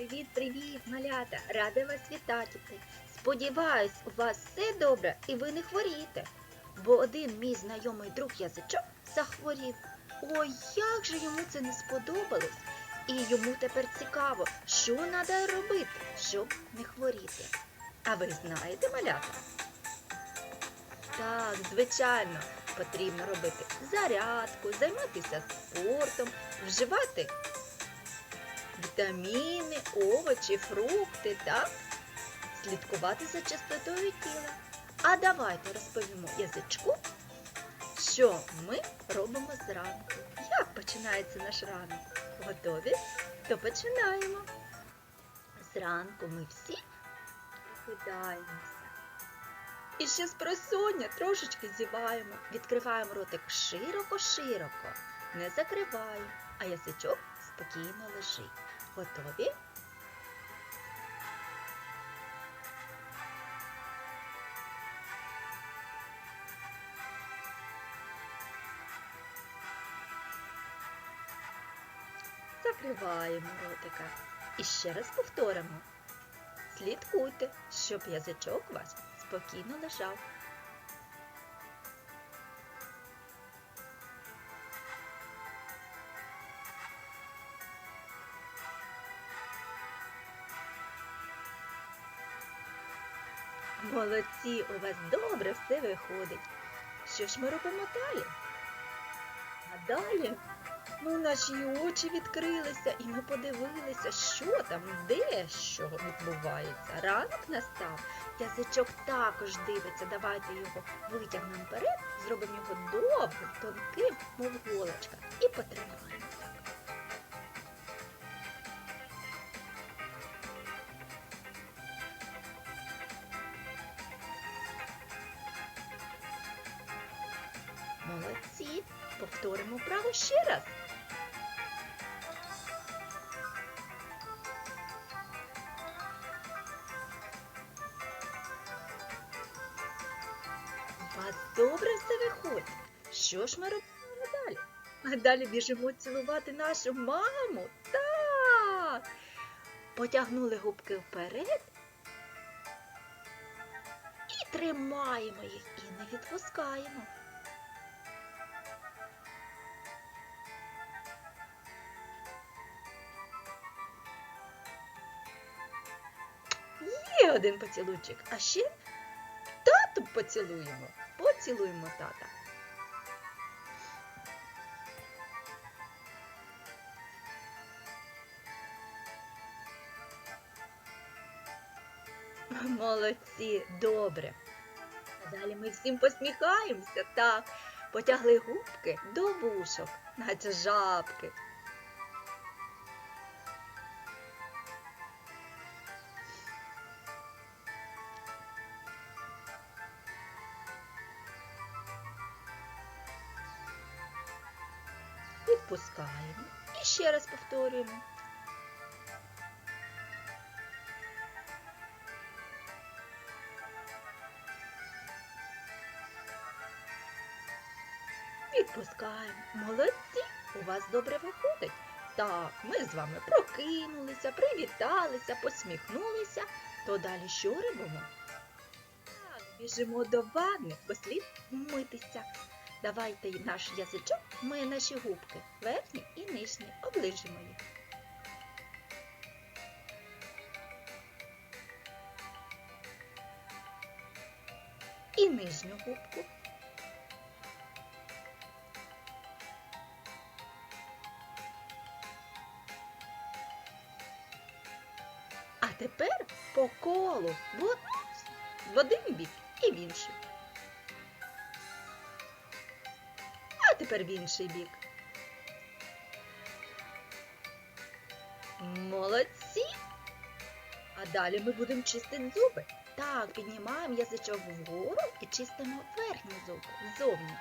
Привіт-привіт, малята! Рада вас вітати. Сподіваюсь, у вас все добре і ви не хворієте. Бо один мій знайомий друг язичок захворів. Ой, як же йому це не сподобалось. І йому тепер цікаво, що треба робити, щоб не хворіти. А ви знаєте, малята? Так, звичайно, потрібно робити зарядку, займатися спортом, вживати вітаміни, овочі, фрукти, так? Слідкувати за чистотою тіла. А давайте розповімо язичку, що ми робимо зранку. Як починається наш ранок? Готові? То починаємо. Зранку ми всі прокидаємося. І ще з просоння трошечки зіваємо, відкриваємо ротик широко-широко, не закриваємо, а язичок спокійно лежить. Готові? Закриваємо ротика. І ще раз повторимо. Слідкуйте, щоб язичок у вас спокійно лежав. Молодці, у вас добре все виходить. Що ж ми робимо далі? А далі ну, наші очі відкрилися, і ми подивилися, що там, де що відбувається. Ранок настав, язичок також дивиться. Давайте його витягнемо вперед, зробимо його довгим, тонким, мов голочка, і потримаємо. Повторимо вправо ще раз. У добре все виходить. Що ж ми робимо далі? А далі біжимо цілувати нашу маму. Так. Потягнули губки вперед і тримаємо їх і не відпускаємо. Один поцілунчик, а ще тату поцілуємо. Поцілуємо тата. Молодці, добре. А далі ми всім посміхаємося, так. Потягли губки до вушок, наче жабки. Відпускаємо. І ще раз повторюємо. Відпускаємо. Молодці! У вас добре виходить. Так, ми з вами прокинулися, привіталися, посміхнулися. То далі що робимо? Так, біжимо до ванни, бо слід вмитися. Давайте наш язичок миє наші губки, верхні і нижні, оближимо їх. І нижню губку. А тепер по колу в од- в один бік і в інший. Тепер в інший бік. Молодці! А далі ми будемо чистити зуби. Так, піднімаємо язичок вгору і чистимо верхні зуби ззовні.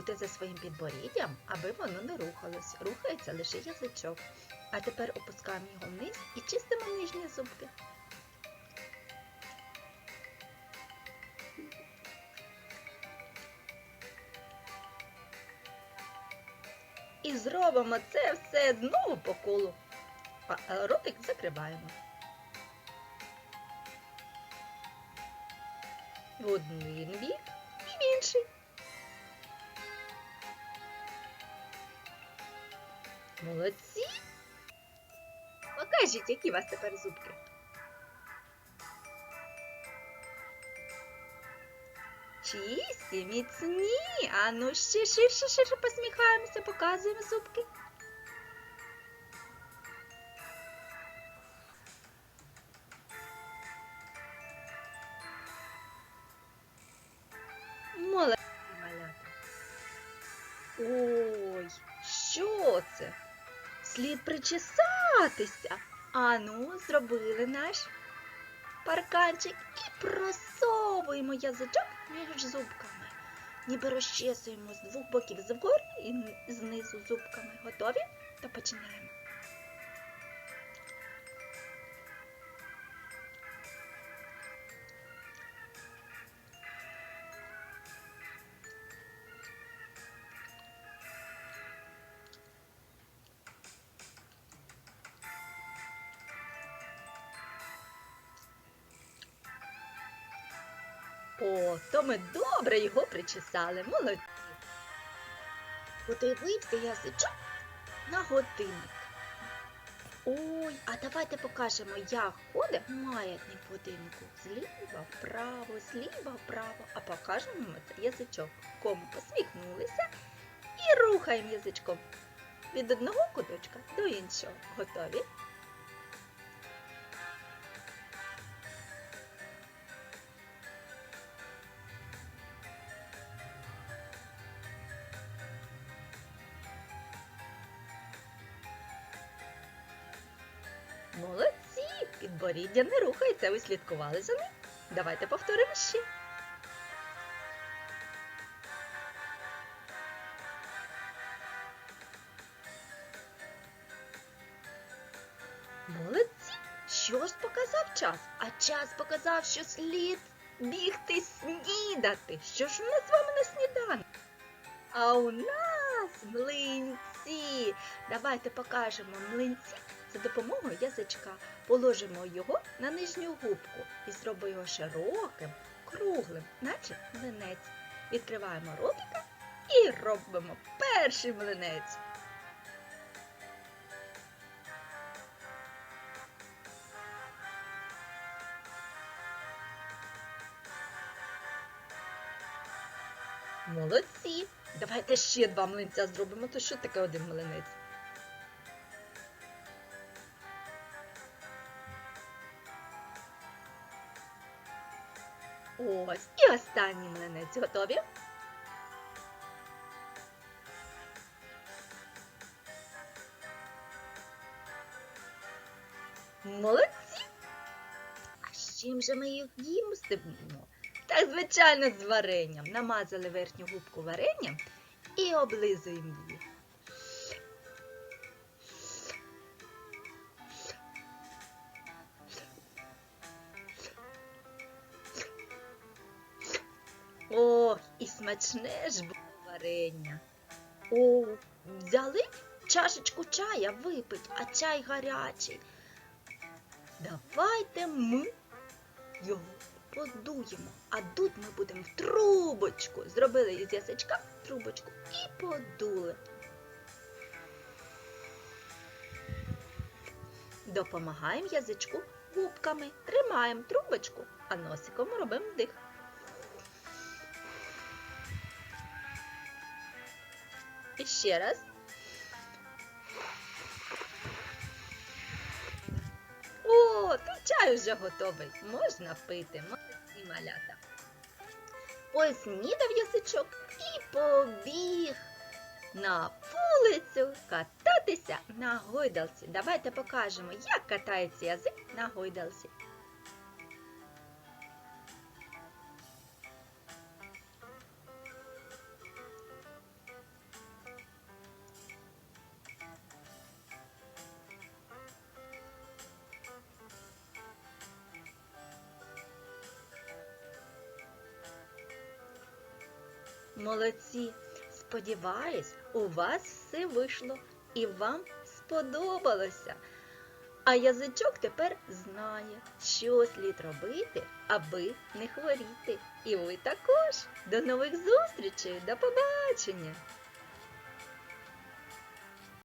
Бути за своїм підборіддям, аби воно не рухалось. Рухається лише язичок. А тепер опускаємо його вниз і чистимо нижні зубки. І зробимо це все знову по колу. А е, ротик закриваємо. В один бік. Молодці. Покажіть, які у вас тепер зубки. Чисті, міцні. А ну ще ширше, ширше посміхаємося, показуємо зубки. Молодці, малята. Ой, що це? Слід причесатися. Ану, зробили наш парканчик і просовуємо язичок між зубками. Ніби розчесуємо з двох боків згору і знизу зубками. Готові? То починаємо. О, то ми добре його причесали. Молодці. Подивився язичок на годинник. Ой, а давайте покажемо, як ходить маятник годиннику. Зліва вправо, зліва вправо, а покажемо ми це язичок. Кому посміхнулися і рухаємо язичком від одного куточка до іншого. Готові? Молодці! Підборіддя не рухається, ви слідкували за ним. Давайте повторимо ще. Молодці! Що ж показав час? А час показав, що слід бігти снідати. Що ж у нас з вами на сніданок? А у нас млинці. Давайте покажемо млинці за допомогою язичка. Положимо його на нижню губку і зробимо його широким, круглим, наче млинець. Відкриваємо ротика і робимо перший млинець. Молодці! Давайте ще два млинця зробимо. То що таке один млинець? Ось і останній млинець. Готові? Молодці! А з чим же ми їх їмстимо? Так, звичайно, з варенням. Намазали верхню губку варенням і облизуємо її. І смачне ж було варення. О, взяли чашечку чая випить, а чай гарячий. Давайте ми його подуємо. А дуть ми будемо в трубочку. Зробили із язичка трубочку і подули. Допомагаємо язичку губками, тримаємо трубочку, а носиком робимо вдих. Ще раз. О, то чай вже готовий. Можна пити, молодці малята. Поснідав язичок і побіг на вулицю кататися на гойдалці. Давайте покажемо, як катається язик на гойдалці. Молодці! Сподіваюсь, у вас все вийшло і вам сподобалося. А язичок тепер знає, що слід робити, аби не хворіти. І ви також. До нових зустрічей, до побачення!